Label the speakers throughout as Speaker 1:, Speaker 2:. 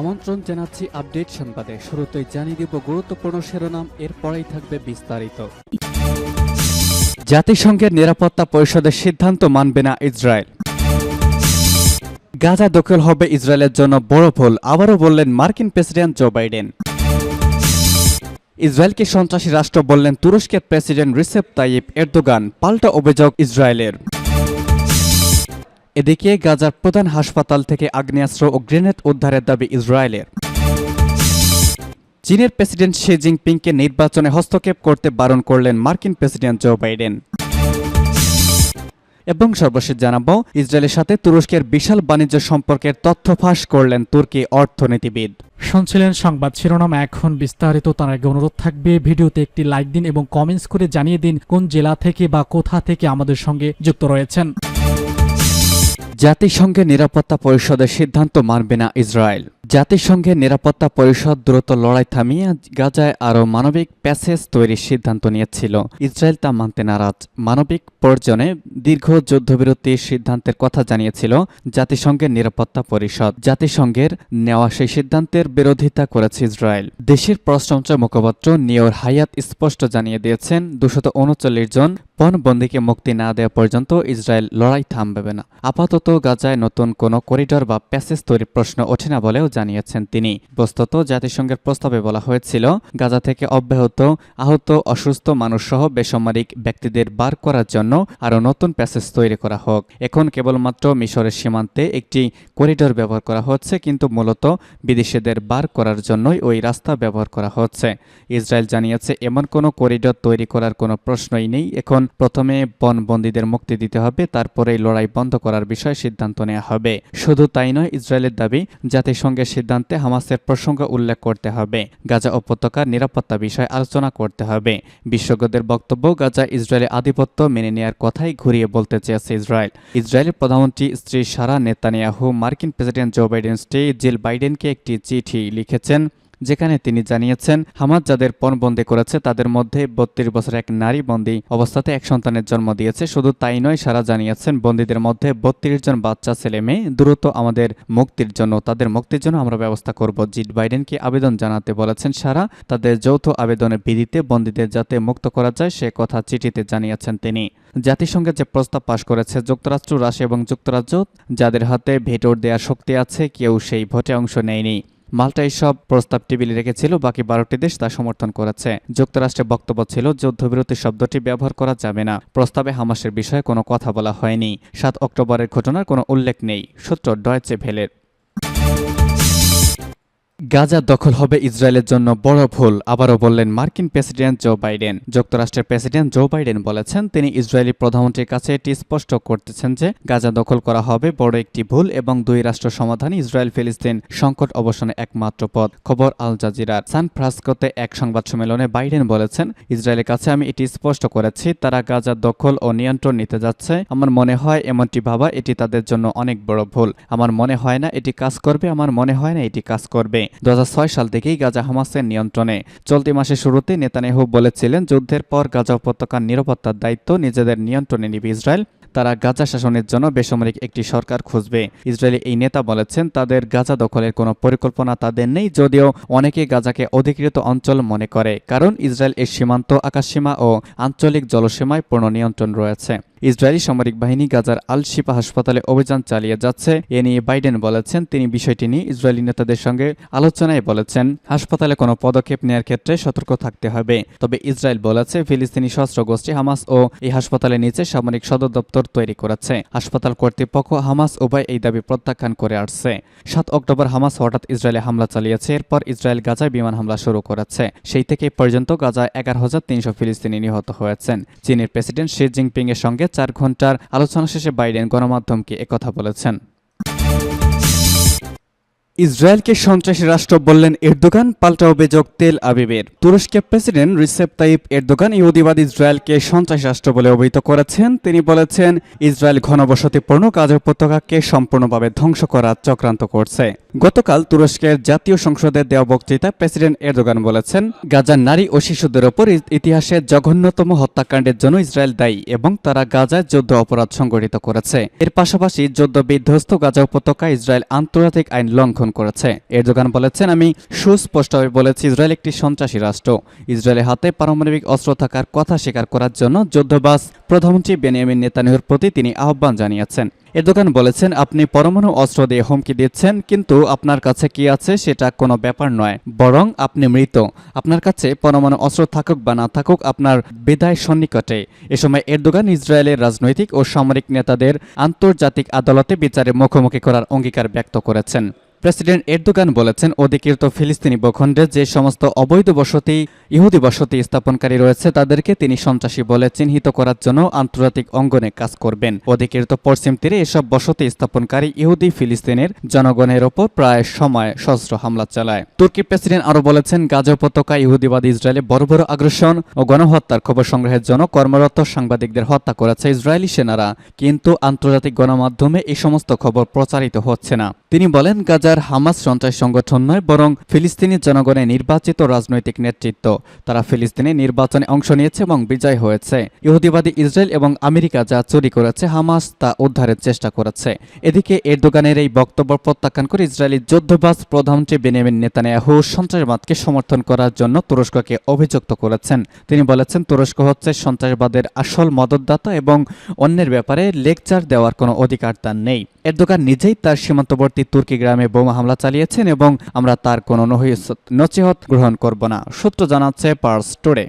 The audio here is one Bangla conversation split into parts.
Speaker 1: আমন্ত্রণ জানাচ্ছি আপডেট সংবাদে শুরুতেই জানিয়ে দেব গুরুত্বপূর্ণ শিরোনাম এরপরেই থাকবে বিস্তারিত জাতিসংঘের নিরাপত্তা পরিষদের সিদ্ধান্ত মানবে না ইসরায়েল গাজা দখল হবে ইসরায়েলের জন্য বড় ভুল আবারও বললেন মার্কিন প্রেসিডেন্ট জো বাইডেন ইসরায়েলকে সন্ত্রাসী রাষ্ট্র বললেন তুরস্কের প্রেসিডেন্ট রিসেপ তাইপ এরদোগান পাল্টা অভিযোগ ইসরায়েলের এদিকে গাজার প্রধান হাসপাতাল থেকে আগ্নেয়াস্ত্র ও গ্রেনেড উদ্ধারের দাবি ইসরায়েলের চীনের প্রেসিডেন্ট শি জিনপিংকে নির্বাচনে হস্তক্ষেপ করতে বারণ করলেন মার্কিন প্রেসিডেন্ট জো বাইডেন এবং সর্বশেষ জানাবো ইসরায়েলের সাথে তুরস্কের বিশাল বাণিজ্য সম্পর্কের তথ্য ফাঁস করলেন তুর্কি অর্থনীতিবিদ শুনছিলেন সংবাদ শিরোনাম এখন বিস্তারিত তার আগে অনুরোধ থাকবে ভিডিওতে একটি লাইক দিন এবং কমেন্টস করে জানিয়ে দিন কোন জেলা থেকে বা কোথা থেকে আমাদের সঙ্গে যুক্ত রয়েছেন জাতিসংঘের নিরাপত্তা পরিষদের সিদ্ধান্ত মানবে না ইসরায়েল জাতিসংঘের নিরাপত্তা পরিষদ দ্রুত লড়াই থামিয়ে গাজায় আরও মানবিক প্যাসেজ তৈরির সিদ্ধান্ত নিয়েছিল ইসরায়েল তা মানতে নারাজ মানবিক পর্যনে দীর্ঘ যুদ্ধবিরতির সিদ্ধান্তের কথা জানিয়েছিল জাতিসংঘের নিরাপত্তা পরিষদ জাতিসংঘের নেওয়া সেই সিদ্ধান্তের বিরোধিতা করেছে ইসরায়েল দেশের পররাষ্ট্র মুখপাত্র নিয়র হায়াত স্পষ্ট জানিয়ে দিয়েছেন দুশত উনচল্লিশ জন পণবন্দীকে মুক্তি না দেওয়া পর্যন্ত ইসরায়েল লড়াই থামবে না আপাতত গাজায় নতুন কোনো করিডর বা প্যাসেজ তৈরির প্রশ্ন ওঠে না বলেও জানিয়েছেন তিনি বস্তুত জাতিসংঘের প্রস্তাবে বলা হয়েছিল গাজা থেকে অব্যাহত আহত অসুস্থ মানুষসহ বেসামরিক ব্যক্তিদের বার করার জন্য আরও নতুন প্যাসেজ তৈরি করা হোক এখন কেবলমাত্র মিশরের সীমান্তে একটি করিডোর ব্যবহার করা হচ্ছে কিন্তু মূলত বিদেশিদের বার করার জন্যই ওই রাস্তা ব্যবহার করা হচ্ছে ইসরায়েল জানিয়েছে এমন কোনো করিডোর তৈরি করার কোনো প্রশ্নই নেই এখন প্রথমে বনবন্দীদের মুক্তি দিতে হবে তারপরেই লড়াই বন্ধ করার বিষয়ে সিদ্ধান্ত নেওয়া হবে শুধু তাই নয় ইসরায়েলের দাবি জাতিসংঘের বিশেষজ্ঞের সিদ্ধান্তে হামাসের প্রসঙ্গ উল্লেখ করতে হবে গাজা উপত্যকার নিরাপত্তা বিষয়ে আলোচনা করতে হবে বিশ্বজ্ঞদের বক্তব্য গাজা ইসরায়েলের আধিপত্য মেনে নেয়ার কথাই ঘুরিয়ে বলতে চেয়েছে ইসরায়েল ইসরায়েলের প্রধানমন্ত্রী স্ত্রী সারা নেতানিয়াহু মার্কিন প্রেসিডেন্ট জো বাইডেন স্টে জিল বাইডেনকে একটি চিঠি লিখেছেন যেখানে তিনি জানিয়েছেন হামাদ যাদের পণবন্দী করেছে তাদের মধ্যে বত্রিশ বছর এক নারী বন্দী অবস্থাতে এক সন্তানের জন্ম দিয়েছে শুধু তাই নয় সারা জানিয়েছেন বন্দীদের মধ্যে বত্রিশ জন বাচ্চা ছেলে মেয়ে দ্রুত আমাদের মুক্তির জন্য তাদের মুক্তির জন্য আমরা ব্যবস্থা করব জিট বাইডেনকে আবেদন জানাতে বলেছেন সারা তাদের যৌথ আবেদনের বিধিতে বন্দীদের যাতে মুক্ত করা যায় সে কথা চিঠিতে জানিয়েছেন তিনি জাতিসংঘে যে প্রস্তাব পাশ করেছে যুক্তরাষ্ট্র রাশিয়া এবং যুক্তরাজ্য যাদের হাতে ভেটোর দেওয়ার শক্তি আছে কেউ সেই ভোটে অংশ নেয়নি মাল্টা এইসব প্রস্তাব টেবিলে রেখেছিল বাকি বারোটি দেশ তা সমর্থন করেছে যুক্তরাষ্ট্রের বক্তব্য ছিল যুদ্ধবিরতি শব্দটি ব্যবহার করা যাবে না প্রস্তাবে হামাসের বিষয়ে কোনো কথা বলা হয়নি সাত অক্টোবরের ঘটনার কোনো উল্লেখ নেই সূত্র ডয়চে ভেলের গাজা দখল হবে ইসরায়েলের জন্য বড় ভুল আবারও বললেন মার্কিন প্রেসিডেন্ট জো বাইডেন যুক্তরাষ্ট্রের প্রেসিডেন্ট জো বাইডেন বলেছেন তিনি ইসরায়েলি প্রধানমন্ত্রীর কাছে এটি স্পষ্ট করতেছেন যে গাজা দখল করা হবে বড় একটি ভুল এবং দুই রাষ্ট্র সমাধান ইসরায়েল ফিলিস্তিন সংকট অবসানে একমাত্র পথ খবর আল জাজিরার সান ফ্রান্সকোতে এক সংবাদ সম্মেলনে বাইডেন বলেছেন ইসরায়েলের কাছে আমি এটি স্পষ্ট করেছি তারা গাজা দখল ও নিয়ন্ত্রণ নিতে যাচ্ছে আমার মনে হয় এমনটি ভাবা এটি তাদের জন্য অনেক বড় ভুল আমার মনে হয় না এটি কাজ করবে আমার মনে হয় না এটি কাজ করবে দু সাল থেকেই গাজা হামাসের নিয়ন্ত্রণে চলতি মাসের শুরুতে নেতানিয়াহু বলেছিলেন যুদ্ধের পর গাজা উপত্যকার নিরাপত্তার দায়িত্ব নিজেদের নিয়ন্ত্রণে নিবে ইসরায়েল তারা গাজা শাসনের জন্য বেসামরিক একটি সরকার খুঁজবে ইসরায়েলি এই নেতা বলেছেন তাদের গাজা দখলের কোনো পরিকল্পনা তাদের নেই যদিও অনেকে গাজাকে অধিকৃত অঞ্চল মনে করে কারণ ইসরায়েল এর সীমান্ত আকাশসীমা ও আঞ্চলিক জলসীমায় পূর্ণ নিয়ন্ত্রণ রয়েছে ইসরায়েলি সামরিক বাহিনী গাজার আল শিপা হাসপাতালে অভিযান চালিয়ে যাচ্ছে এ নিয়ে বাইডেন বলেছেন তিনি বিষয়টি নিয়ে ইসরায়েলি নেতাদের সঙ্গে আলোচনায় বলেছেন হাসপাতালে কোনো পদক্ষেপ নেওয়ার ক্ষেত্রে সতর্ক থাকতে হবে তবে ইসরায়েল বলেছে ফিলিস্তিনি সশস্ত্র গোষ্ঠী হামাস ও এই হাসপাতালের নিচে সামরিক সদর দপ্তর তৈরি করেছে হাসপাতাল কর্তৃপক্ষ হামাস উভয় এই দাবি প্রত্যাখ্যান করে আসছে সাত অক্টোবর হামাস হঠাৎ ইসরায়েলে হামলা চালিয়েছে এরপর ইসরায়েল গাজায় বিমান হামলা শুরু করেছে সেই থেকে পর্যন্ত গাজায় এগারো হাজার তিনশো ফিলিস্তিনি নিহত হয়েছেন চীনের প্রেসিডেন্ট শি জিনপিং এর সঙ্গে চার ঘন্টার আলোচনা শেষে বাইডেন গণমাধ্যমকে একথা বলেছেন ইসরায়েলকে সন্ত্রাসী রাষ্ট্র বললেন এরদোগান পাল্টা অভিযোগ তেল আবিবের তুরস্কে প্রেসিডেন্ট রিসেপ তাইপ এরদোগান ইহুদিবাদ ইসরায়েলকে সন্ত্রাসী রাষ্ট্র বলে অভিহিত করেছেন তিনি বলেছেন ইসরায়েল ঘনবসতিপূর্ণ কাজের উপত্যকাকে সম্পূর্ণভাবে ধ্বংস করার চক্রান্ত করছে গতকাল তুরস্কের জাতীয় সংসদে দেওয়া বক্তৃতায় প্রেসিডেন্ট এরদোগান বলেছেন গাজার নারী ও শিশুদের ওপর ইতিহাসে জঘন্যতম হত্যাকাণ্ডের জন্য ইসরায়েল দায়ী এবং তারা গাজায় যুদ্ধ অপরাধ সংগঠিত করেছে এর পাশাপাশি যুদ্ধ বিধ্বস্ত গাজা উপত্যকা ইসরায়েল আন্তর্জাতিক আইন লঙ্ঘন করেছে এরদোগান বলেছেন আমি সুস্পষ্টভাবে বলেছি ইসরায়েল একটি সন্ত্রাসী রাষ্ট্র ইসরায়েলের হাতে পারমাণবিক অস্ত্র থাকার কথা স্বীকার করার জন্য যুদ্ধবাস প্রধানমন্ত্রী বেনিয়ামিন নেতানিহুর প্রতি তিনি আহ্বান জানিয়েছেন এরদোকান বলেছেন আপনি পরমাণু অস্ত্র দিয়ে হুমকি দিচ্ছেন কিন্তু আপনার কাছে কি আছে সেটা কোনো ব্যাপার নয় বরং আপনি মৃত আপনার কাছে পরমাণু অস্ত্র থাকুক বা না থাকুক আপনার বিদায় সন্নিকটে এ সময় এরদোগান ইসরায়েলের রাজনৈতিক ও সামরিক নেতাদের আন্তর্জাতিক আদালতে বিচারে মুখোমুখি করার অঙ্গীকার ব্যক্ত করেছেন প্রেসিডেন্ট এরদোগান বলেছেন অধিকৃত ফিলিস্তিনি ভূখণ্ডে যে সমস্ত অবৈধ বসতি ইহুদি বসতি স্থাপনকারী রয়েছে তাদেরকে তিনি সন্ত্রাসী বলে চিহ্নিত করার জন্য আন্তর্জাতিক অঙ্গনে কাজ করবেন তো পশ্চিম তীরে এসব বসতি স্থাপনকারী ইহুদি ফিলিস্তিনের জনগণের ওপর প্রায় সময় সশস্ত্র হামলা চালায় তুর্কি প্রেসিডেন্ট আরো বলেছেন গাজা উপত্যকা ইহুদিবাদী ইসরায়েলে বড় বড় আগ্রাসন ও গণহত্যার খবর সংগ্রহের জন্য কর্মরত সাংবাদিকদের হত্যা করেছে ইসরায়েলি সেনারা কিন্তু আন্তর্জাতিক গণমাধ্যমে এই সমস্ত খবর প্রচারিত হচ্ছে না তিনি বলেন গাজার হামাস সন্ত্রাস সংগঠন নয় বরং ফিলিস্তিনি জনগণের নির্বাচিত রাজনৈতিক নেতৃত্ব তারা ফিলিস্তিনে নির্বাচনে অংশ নিয়েছে এবং বিজয় হয়েছে ইহুদিবাদী ইসরায়েল এবং আমেরিকা যা চুরি করেছে হামাস তা উদ্ধারের চেষ্টা করেছে এদিকে এরদোগানের এই বক্তব্য প্রত্যাখ্যান করে ইসরায়েলি যুদ্ধবাজ প্রধানমন্ত্রী বেনিয়ামিন নেতানিয়াহু সন্ত্রাসবাদকে সমর্থন করার জন্য তুরস্ককে অভিযুক্ত করেছেন তিনি বলেছেন তুরস্ক হচ্ছে সন্ত্রাসবাদের আসল মদতদাতা এবং অন্যের ব্যাপারে লেকচার দেওয়ার কোনো অধিকার তার নেই এরদোগান নিজেই তার সীমান্তবর্তী তুর্কি গ্রামে বোমা হামলা চালিয়েছেন এবং আমরা তার কোনো নচিহত গ্রহণ করব না সূত্র জানা আছে পার স্টোরে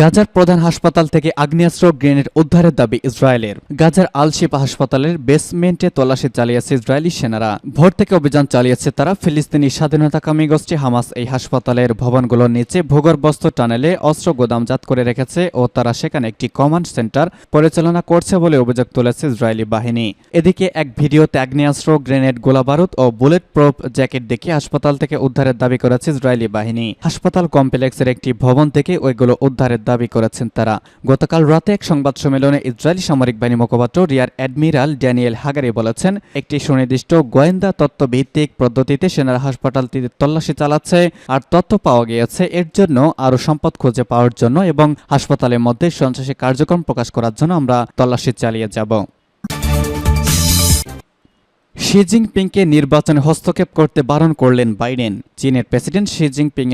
Speaker 1: গাজার প্রধান হাসপাতাল থেকে আগ্নেয়াস্ত্র গ্রেনেড উদ্ধারের দাবি ইসরায়েলের গাজার আলশিপা হাসপাতালের বেসমেন্টে তল্লাশি চালিয়েছে ইসরায়েলি সেনারা ভোর থেকে অভিযান চালিয়েছে তারা ফিলিস্তিনি স্বাধীনতাকামী গোষ্ঠী হামাস এই হাসপাতালের ভবনগুলোর নিচে ভূগর্ভস্থ টানেলে অস্ত্র গোদামজাত করে রেখেছে ও তারা সেখানে একটি কমান্ড সেন্টার পরিচালনা করছে বলে অভিযোগ তুলেছে ইসরায়েলি বাহিনী এদিকে এক ভিডিওতে আগ্নেয়াস্ত্র গ্রেনেড গোলাবারুদ ও বুলেট প্রুফ জ্যাকেট দেখে হাসপাতাল থেকে উদ্ধারের দাবি করেছে ইসরায়েলি বাহিনী হাসপাতাল কমপ্লেক্সের একটি ভবন থেকে ওইগুলো উদ্ধারের উদ্ধারের দাবি করেছেন তারা গতকাল রাতে এক সংবাদ সম্মেলনে ইসরায়েলি সামরিক বাহিনী মুখপাত্র রিয়ার অ্যাডমিরাল ড্যানিয়েল হাগারি বলেছেন একটি সুনির্দিষ্ট গোয়েন্দা তত্ত্বভিত্তিক পদ্ধতিতে সেনারা হাসপাতালটিতে তল্লাশি চালাচ্ছে আর তথ্য পাওয়া গিয়েছে এর জন্য আরও সম্পদ খুঁজে পাওয়ার জন্য এবং হাসপাতালের মধ্যে সন্ত্রাসী কার্যক্রম প্রকাশ করার জন্য আমরা তল্লাশি চালিয়ে যাব শি জিনপিংকে নির্বাচনে হস্তক্ষেপ করতে বারণ করলেন বাইডেন চীনের প্রেসিডেন্ট শি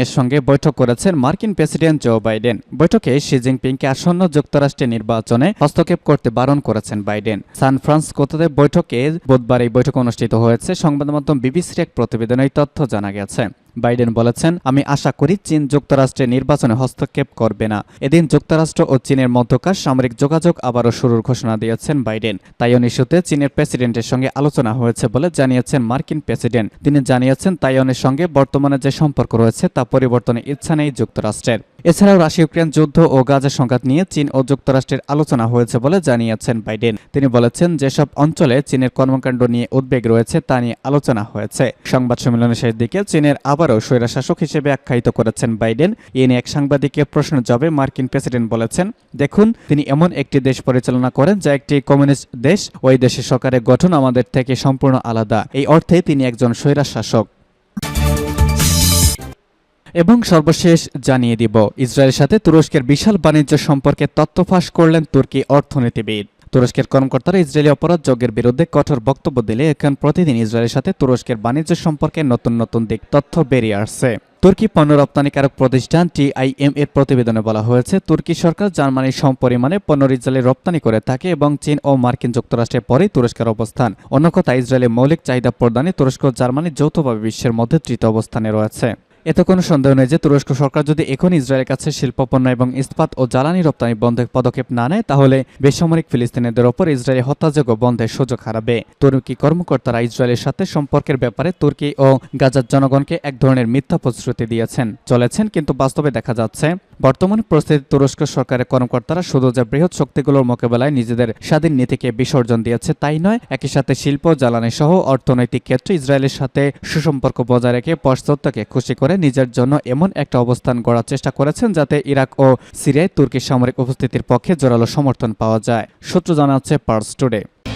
Speaker 1: এর সঙ্গে বৈঠক করেছেন মার্কিন প্রেসিডেন্ট জো বাইডেন বৈঠকে শি জিনপিংকে আসন্ন যুক্তরাষ্ট্রের নির্বাচনে হস্তক্ষেপ করতে বারণ করেছেন বাইডেন সান ফ্রান্সকোতে বৈঠকে বুধবার এই বৈঠক অনুষ্ঠিত হয়েছে সংবাদ মাধ্যম বিবিসির এক প্রতিবেদনে তথ্য জানা গেছে বাইডেন বলেছেন আমি আশা করি চীন যুক্তরাষ্ট্রের নির্বাচনে হস্তক্ষেপ করবে না এদিন যুক্তরাষ্ট্র ও চীনের মধ্যকার সামরিক যোগাযোগ আবারও শুরুর ঘোষণা দিয়েছেন বাইডেন তাইওয়ান ইস্যুতে চীনের প্রেসিডেন্টের সঙ্গে আলোচনা হয়েছে বলে জানিয়েছেন মার্কিন প্রেসিডেন্ট তিনি জানিয়েছেন তাইওয়ানের সঙ্গে বর্তমানে যে সম্পর্ক রয়েছে তা পরিবর্তনের ইচ্ছা নেই যুক্তরাষ্ট্রের এছাড়াও রাশিয়া ইউক্রেন যুদ্ধ ও গাজা সংঘাত নিয়ে চীন ও যুক্তরাষ্ট্রের আলোচনা হয়েছে বলে জানিয়েছেন বাইডেন তিনি বলেছেন যেসব অঞ্চলে চীনের কর্মকাণ্ড নিয়ে উদ্বেগ রয়েছে তা নিয়ে আলোচনা হয়েছে সংবাদ সম্মেলনের শেষ দিকে চীনের আবারও স্বৈরাশাসক হিসেবে আখ্যায়িত করেছেন বাইডেন এ নিয়ে এক সাংবাদিকের প্রশ্ন জবাবে মার্কিন প্রেসিডেন্ট বলেছেন দেখুন তিনি এমন একটি দেশ পরিচালনা করেন যা একটি কমিউনিস্ট দেশ ওই দেশের সরকারের গঠন আমাদের থেকে সম্পূর্ণ আলাদা এই অর্থে তিনি একজন স্বৈরাশাসক এবং সর্বশেষ জানিয়ে দিব ইসরায়েলের সাথে তুরস্কের বিশাল বাণিজ্য সম্পর্কে তথ্য ফাঁস করলেন তুর্কি অর্থনীতিবিদ তুরস্কের কর্মকর্তারা ইসরায়েলি অপরাধ যজ্ঞের বিরুদ্ধে কঠোর বক্তব্য দিলে এখন প্রতিদিন ইসরায়েলের সাথে তুরস্কের বাণিজ্য সম্পর্কে নতুন নতুন দিক তথ্য বেরিয়ে আসছে তুর্কি পণ্য রপ্তানিকারক প্রতিষ্ঠান টিআইএম এর প্রতিবেদনে বলা হয়েছে তুর্কি সরকার জার্মানির সমপরিমাণে পণ্য ইসরায়েলে রপ্তানি করে থাকে এবং চীন ও মার্কিন যুক্তরাষ্ট্রের পরেই তুরস্কের অবস্থান অন্য কথা ইসরায়েলের মৌলিক চাহিদা প্রদানে তুরস্ক জার্মানি যৌথভাবে বিশ্বের মধ্যে তৃতীয় অবস্থানে রয়েছে এতে কোনো সন্দেহ নেই যে তুরস্ক সরকার যদি এখন ইসরায়েলের কাছে শিল্পপণ্য এবং ইস্পাত ও জ্বালানি রপ্তানি বন্ধের পদক্ষেপ না নেয় তাহলে বেসামরিক ফিলিস্তিনিদের ওপর ইসরায়েলি হত্যাযোগ্য বন্ধের সুযোগ হারাবে তুর্কি কর্মকর্তারা ইসরায়েলের সাথে সম্পর্কের ব্যাপারে তুর্কি ও গাজার জনগণকে এক ধরনের মিথ্যা প্রতিশ্রুতি দিয়েছেন চলেছেন কিন্তু বাস্তবে দেখা যাচ্ছে বর্তমান পরিস্থিতি তুরস্ক সরকারের কর্মকর্তারা শুধু যে বৃহৎ শক্তিগুলোর মোকাবেলায় নিজেদের স্বাধীন নীতিকে বিসর্জন দিয়েছে তাই নয় একই সাথে শিল্প জ্বালানি সহ অর্থনৈতিক ক্ষেত্রে ইসরায়েলের সাথে সুসম্পর্ক বজায় রেখে পশ্চাত্যকে খুশি করে করে নিজের জন্য এমন একটা অবস্থান গড়ার চেষ্টা করেছেন যাতে ইরাক ও সিরিয়ায় তুর্কি সামরিক উপস্থিতির পক্ষে জোরালো সমর্থন পাওয়া যায় সূত্র জানাচ্ছে পার্স টুডে